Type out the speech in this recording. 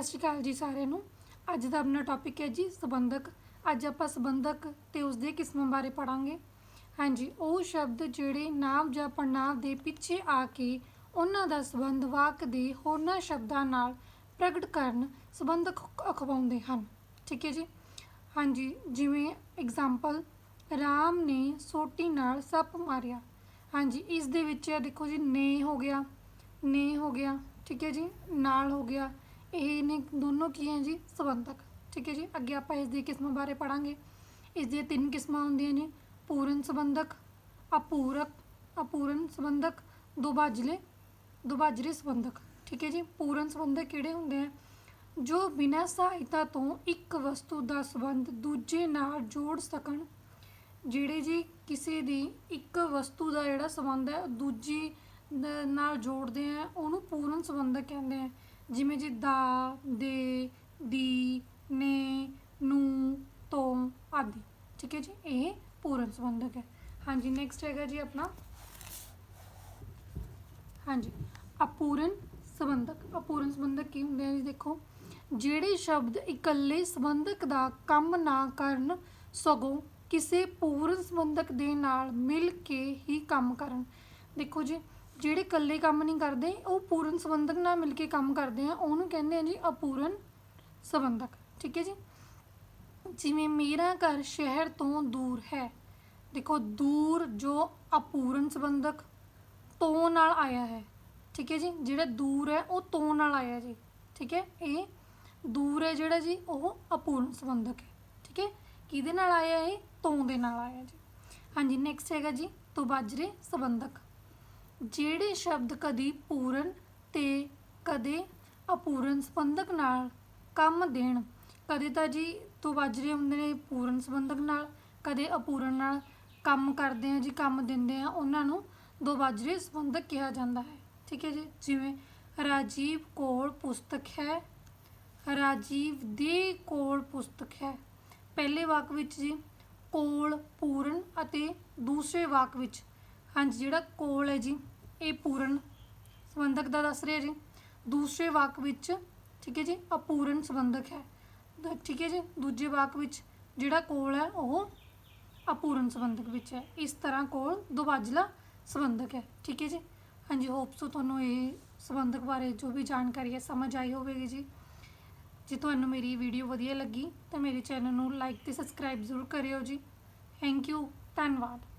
ਸਤਿ ਸ਼੍ਰੀ ਅਕਾਲ ਜੀ ਸਾਰਿਆਂ ਨੂੰ। ਅੱਜ ਦਾ ਆਪਣਾ ਟੌਪਿਕ ਹੈ ਜੀ ਸੰਬੰਧਕ। ਅੱਜ ਆਪਾਂ ਸੰਬੰਧਕ ਤੇ ਉਸ ਦੇ ਕਿਸਮਾਂ ਬਾਰੇ ਪੜਾਂਗੇ ਹਾਂਜੀ, ਉਹ ਸ਼ਬਦ ਜਿਹੜੇ ਨਾਮ ਜਾਂ ਪੜਨਾਮ ਦੇ ਪਿੱਛੇ ਆ ਕੇ ਉਹਨਾਂ ਦਾ ਸੰਬੰਧ ਵਾਕ ਦੇ ਹੋਰਨਾਂ ਸ਼ਬਦਾਂ ਨਾਲ ਪ੍ਰਗਟ ਕਰਨ ਸੰਬੰਧਕ ਅਖਵਾਉਂਦੇ ਹਨ। ਠੀਕ ਹੈ ਜੀ? ਹਾਂਜੀ, ਜਿਵੇਂ ਐਗਜ਼ਾਮਪਲ ਰਾਮ ਨੇ ਸੋਟੀ ਨਾਲ ਸੱਪ ਮਾਰਿਆ। ਹਾਂਜੀ, ਇਸ ਦੇ ਵਿੱਚ ਦੇਖੋ ਜੀ, ਨੇ ਹੋ ਗਿਆ, ਨੇ ਹੋ ਗਿਆ। ਠੀਕ ਹੈ ਜੀ? ਨਾਲ ਹੋ ਗਿਆ ਇਹ ਨੇ ਦੋਨੋਂ ਕੀ ਹੈ ਜੀ? ਸੰਬੰਧਕ। ਠੀਕ ਹੈ ਜੀ? ਅੱਗੇ ਆਪਾਂ ਇਸ ਦੀ ਕਿਸਮਾਂ ਬਾਰੇ ਪੜਾਂਗੇ ਇਸ ਦੀਆਂ ਤਿੰਨ ਕਿਸਮਾਂ ਹੁੰਦੀਆਂ ਨੇ। ਪੂਰਨ ਸੰਬੰਧਕ, ਅਪੂਰਕ, ਅਪੂਰਨ ਸੰਬੰਧਕ ਦੁਬਾਜਲੇ ਦੁਬਾਜਰੇ ਸੰਬੰਧਕ। ਠੀਕ ਹੈ ਜੀ? ਪੂਰਨ ਸੰਬੰਧਕ ਕਿਹੜੇ ਹੁੰਦੇ ਆ? ਜੋ ਬਿਨਾਂ ਸਹਾਇਤਾ ਤੋਂ ਇੱਕ ਵਸਤੂ ਦਾ ਸੰਬੰਧ ਦੂਜੇ ਨਾਲ ਜੋੜ ਸਕਣ, ਜਿਹੜੇ ਜੀ ਕਿਸੇ ਦੀ ਇੱਕ ਵਸਤੂ ਦਾ ਜਿਹੜਾ ਸੰਬੰਧ ਹੈ ਦੂਜੀ ਨਾਲ ਜੋੜਦੇ ਆ, ਉਹਨੂੰ ਪੂਰਨ ਸੰਬੰਧਕ ਕਹਿੰਦੇ ਆ। ਜਿਵੇਂ ਜੀ ਦਾ, ਦੇ, ਦੀ, ਨੇ, ਨੂੰ, ਤੋਂ ਆਦਿ। ਠੀਕ ਹੈ ਜੀ? ਇਹ ਪੂਰਨ ਸੰਬੰਧਕ ਹੈ। ਹਾਂਜੀ ਨੈਕਸਟ ਹੈਗਾ ਜੀ ਆਪਣਾ। ਹਾਂਜੀ, ਅਪੂਰਨ ਸੰਬੰਧਕ। ਅਪੂਰਨ ਸੰਬੰਧਕ ਕੀ ਹੁੰਦੇ ਆ ਜੀ ਦੇਖੋ? ਜਿਹੜੇ ਸ਼ਬਦ ਇਕੱਲੇ ਸੰਬੰਧਕ ਦਾ ਕੰਮ ਨਾ ਕਰਨ, ਸਗੋਂ ਕਿਸੇ ਪੂਰਨ ਸੰਬੰਧਕ ਦੇ ਨਾਲ ਮਿਲ ਕੇ ਹੀ ਕੰਮ ਕਰਨ। ਦੇਖੋ ਜੀ ਜਿਹੜੇ ਇਕੱਲੇ ਕੰਮ ਨਹੀਂ ਕਰਦੇ, ਉਹ ਪੂਰਨ ਸੰਬੰਧਕ ਨਾਲ ਮਿਲ ਕੇ ਕੰਮ ਕਰਦੇ ਆ, ਉਹਨੂੰ ਕਹਿੰਦੇ ਆ ਜੀ ਅਪੂਰਨ ਸੰਬੰਧਕ, ਠੀਕ ਹੈ ਜੀ? ਜਿਵੇਂ ਮੇਰਾ ਘਰ ਸ਼ਹਿਰ ਤੋਂ ਦੂਰ ਹੈ, ਦੇਖੋ ਦੂਰ ਜੋ ਅਪੂਰਨ ਸੰਬੰਧਕ ਤੋਂ ਨਾਲ ਆਇਆ ਹੈ, ਠੀਕ ਹੈ ਜੀ? ਜਿਹੜਾ ਦੂਰ ਹੈ, ਉਹ ਤੋਂ ਨਾਲ ਆਇਆ ਜੀ, ਠੀਕ ਹੈ? ਇਹ ਦੂਰ ਹੈ ਜਿਹੜਾ ਜੀ, ਉਹ ਅਪੂਰਨ ਸੰਬੰਧਕ ਹੈ, ਠੀਕ ਹੈ? ਕਿਹਦੇ ਨਾਲ ਆਇਆ ਇਹ? ਤੋਂ ਦੇ ਨਾਲ ਆਇਆ ਜੀ। ਹਾਂਜੀ ਨੈਕਸਟ ਹੈਗਾ ਜੀ, ਤੋਂ ਬਾਜਰੇ ਸੰਬੰਧਕ। ਜਿਹੜੇ ਸ਼ਬਦ ਕਦੀ ਪੂਰਨ ਤੇ ਕਦੇ ਅਪੂਰਨ ਸੰਬੰਧਕ ਨਾਲ ਕੰਮ ਦੇਣ, ਕਦੇ ਤਾਂ ਜੀ ਤੁਬਾਜਰੇ ਹੁੰਦੇ ਨੇ ਪੂਰਨ ਸੰਬੰਧਕ ਨਾਲ, ਕਦੇ ਅਪੂਰਨ ਨਾਲ ਕੰਮ ਕਰਦੇ ਆ ਜੀ ਕੰਮ ਦਿੰਦੇ ਆ ਉਹਨਾਂ ਨੂੰ ਦੋ ਬਾਜਰੇ ਸੰਬੰਧਕ ਕਿਹਾ ਜਾਂਦਾ ਹੈ। ਠੀਕ ਹੈ ਜੀ? ਜਿਵੇਂ ਰਾਜੀਵ ਕੋਲ ਪੁਸਤਕ ਹੈ, ਰਾਜੀਵ ਦੇ ਕੋਲ ਪੁਸਤਕ ਹੈ। ਪਹਿਲੇ ਵਾਕ ਵਿੱਚ ਜੀ ਕੋਲ ਪੂਰਨ ਅਤੇ ਦੂਸਰੇ ਵਾਕ ਵਿੱਚ ਹਾਂਜੀ, ਜਿਹੜਾ ਕੋਲ ਹੈ ਜੀ, ਇਹ ਪੂਰਨ ਸੰਬੰਧਕ ਦਾ ਦੱਸ ਰਿਹਾ ਜੀ। ਦੂਸਰੇ ਵਾਕ ਵਿੱਚ, ਠੀਕ ਹੈ ਜੀ, ਅਪੂਰਨ ਸੰਬੰਧਕ ਹੈ। ਦ- ਠੀਕ ਹੈ ਜੀ, ਦੂਜੇ ਵਾਕ ਵਿੱਚ ਜਿਹੜਾ ਕੋਲ ਹੈ, ਉਹ ਅਪੂਰਨ ਸੰਬੰਧਕ ਵਿੱਚ ਹੈ। ਇਸ ਤਰ੍ਹਾਂ ਕੋਲ ਦੁਬਾਜਲਾ ਸੰਬੰਧਕ ਹੈ, ਠੀਕ ਹੈ ਜੀ। ਹਾਂਜੀ ਹੋਪ ਸੋ ਤੁਹਾਨੂੰ ਇਹ ਸੰਬੰਧਕ ਬਾਰੇ ਜੋ ਵੀ ਜਾਣਕਾਰੀ ਹੈ, ਸਮਝ ਆਈ ਹੋਵੇਗੀ ਜੀ। ਜੇ ਤੁਹਾਨੂੰ ਮੇਰੀ ਵੀਡੀਓ ਵਧੀਆ ਲੱਗੀ, ਤਾਂ ਮੇਰੇ ਚੈਨਲ ਨੂੰ ਲਾਈਕ ਤੇ ਸਬਸਕ੍ਰਾਈਬ ਜ਼ਰੂਰ ਕਰਿਓ ਜੀ। ਥੈਂਕ ਯੂ ਧੰਨਵਾਦ।